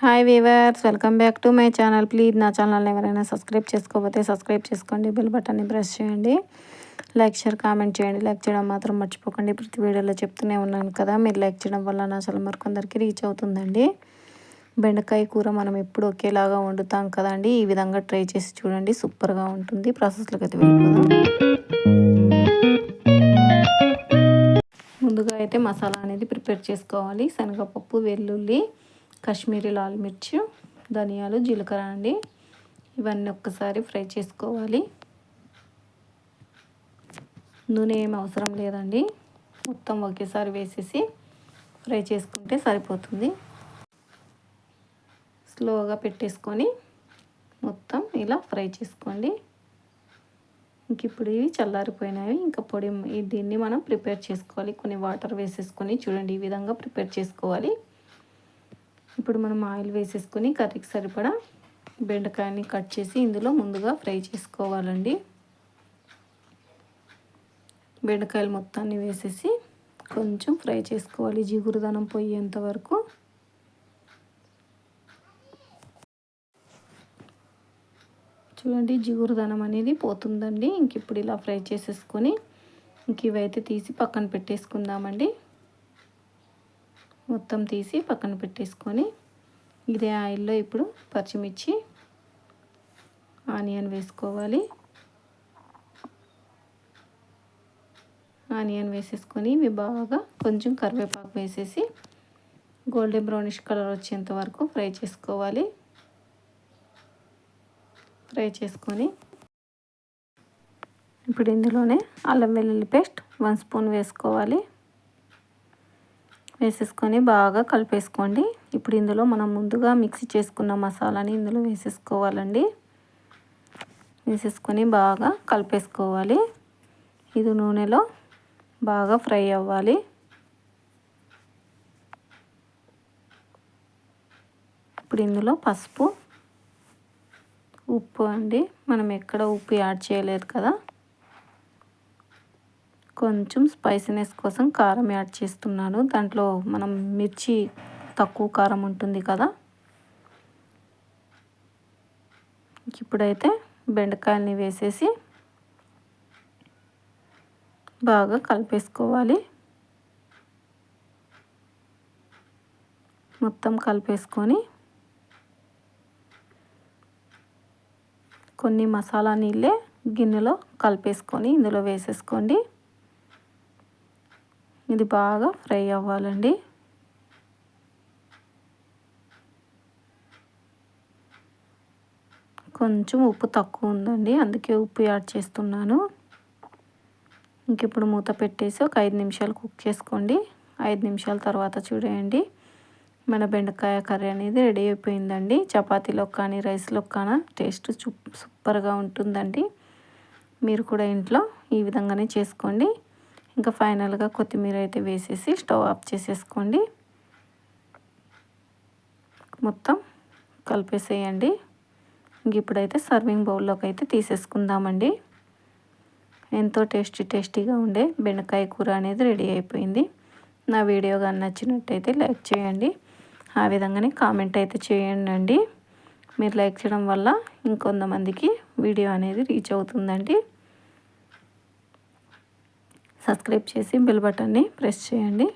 Hi viewers welcome back to my channel please నా ఛానల్ని ఎవరైనా సబ్స్క్రైబ్ చేసుకోకపోతే సబ్స్క్రైబ్ చేసుకోండి. బెల్ బటన్ని ప్రెస్ చేయండి. లైక్ షేర్ కామెంట్ చేయండి. లైక్ చేయడం మాత్రం మర్చిపోకండి. ప్రతి వీడియోలో చెప్తూనే ఉన్నాను కదా. మీరు లైక్ చేయడం వల్ల నా ఛానల్ మరికొందరికి రీచ్ అవుతుందండి. బెండకాయ కూర మనం ఎప్పుడు ఒకేలాగా వండుతాం కదండి ఈ విధంగా ట్రై చేసి చూడండి. సూపర్గా ఉంటుంది. ప్రాసెస్లోకి అయితే వెళ్ళిపోదాం. ముందుగా అయితే మసాలా అనేది ప్రిపేర్ చేసుకోవాలి. శనగపప్పు వెల్లుల్లి కాశ్మీరీ లాల్ మిర్చి ధనియాలు జీలకర్ర అండి. ఇవన్నీ ఒక్కసారి ఫ్రై చేసుకోవాలి. నూనె ఏమి అవసరం లేదండి. మొత్తం ఒకేసారి వేసేసి ఫ్రై చేసుకుంటే సరిపోతుంది. స్లోగా పెట్టేసుకొని మొత్తం ఇలా ఫ్రై చేసుకోండి. ఇంక ఇప్పుడు ఇవి చల్లారిపోయినవి ఇంకా పొడి దీన్ని మనం ప్రిపేర్ చేసుకోవాలి. కొన్ని వాటర్ వేసేసుకొని చూడండి ఈ విధంగా ప్రిపేర్ చేసుకోవాలి. ఇప్పుడు మనం ఆయిల్ వేసేసుకొని కర్రీకి సరిపడా బెండకాయని కట్ చేసి ఇందులో ముందుగా ఫ్రై చేసుకోవాలండి. బెండకాయలు మొత్తాన్ని వేసేసి కొంచెం ఫ్రై చేసుకోవాలి జిగురుదనం పోయేంత వరకు. చూడండి జిగురుదనం అనేది పోతుందండి. ఇంక ఇప్పుడు ఇలా ఫ్రై చేసేసుకొని ఇంక ఇవైతే తీసి పక్కన పెట్టేసుకుందామండి. మొత్తం తీసి పక్కన పెట్టేసుకొని ఇదే ఆయిల్లో ఇప్పుడు పచ్చిమిర్చి ఆనియన్ వేసుకోవాలి. ఆనియన్ వేసేసుకొని ఇవి బాగా కొంచెం కరివేపాకు వేసేసి గోల్డెన్ బ్రౌనిష్ కలర్ వచ్చేంత వరకు ఫ్రై చేసుకోవాలి. ఫ్రై చేసుకొని ఇప్పుడు ఇందులోనే అల్లం వెల్లుల్లి పేస్ట్ వన్ స్పూన్ వేసుకోవాలి. వేసేసుకొని బాగా కలిపేసుకోండి. ఇప్పుడు ఇందులో మనం ముందుగా మిక్సీ చేసుకున్న మసాలాని ఇందులో వేసేసుకోవాలండి. వేసేసుకొని బాగా కలిపేసుకోవాలి. ఇది నూనెలో బాగా ఫ్రై అవ్వాలి. ఇప్పుడు ఇందులో పసుపు ఉప్పు అండి. మనం ఎక్కడ ఉప్పు యాడ్ చేయలేదు కదా. కొంచెం స్పైసీనెస్ కోసం కారం యాడ్ చేస్తున్నాను. దాంట్లో మనం మిర్చి తక్కువ కారం ఉంటుంది కదా? ఇప్పుడైతే బెండకాయలని వేసేసి బాగా కలిపేసుకోవాలి. మొత్తం కలిపేసుకొని కొన్ని మసాలా నీళ్ళే గిన్నెలో కలిపేసుకొని ఇందులో వేసేసుకోండి. ఇది బాగా ఫ్రై అవ్వాలండి. కొంచెం ఉప్పు తక్కువ ఉందండి అందుకే ఉప్పు యాడ్ చేస్తున్నాను. ఇంక ఇప్పుడు మూత పెట్టేసి ఒక ఐదు నిమిషాలు కుక్ చేసుకోండి. ఐదు నిమిషాల తర్వాత చూడండి మన బెండకాయ కర్రీ అనేది రెడీ అయిపోయిందండి. చపాతీలో కానీ రైస్లో కానీ టేస్ట్ సూపర్గా ఉంటుందండి. మీరు కూడా ఇంట్లో ఈ విధంగానే చేసుకోండి. ఇంకా ఫైనల్గా కొత్తిమీర అయితే వేసేసి స్టవ్ ఆఫ్ చేసేసుకోండి. మొత్తం కలిపేసేయండి. ఇంక ఇప్పుడైతే సర్వింగ్ బౌల్లోకి అయితే తీసేసుకుందామండి. ఎంతో టేస్టీ టేస్టీగా ఉండే బెండకాయ కూర అనేది రెడీ అయిపోయింది. నా వీడియో కానీ నచ్చినట్టయితే లైక్ చేయండి. ఆ విధంగానే కామెంట్ అయితే చేయండి మీరు లైక్ చేయడం వల్ల ఇంకొంతమందికి వీడియో అనేది రీచ్ అవుతుందండి. సబ్స్క్రైబ్ చేసి బెల్ బటన్ని ప్రెస్ చేయండి.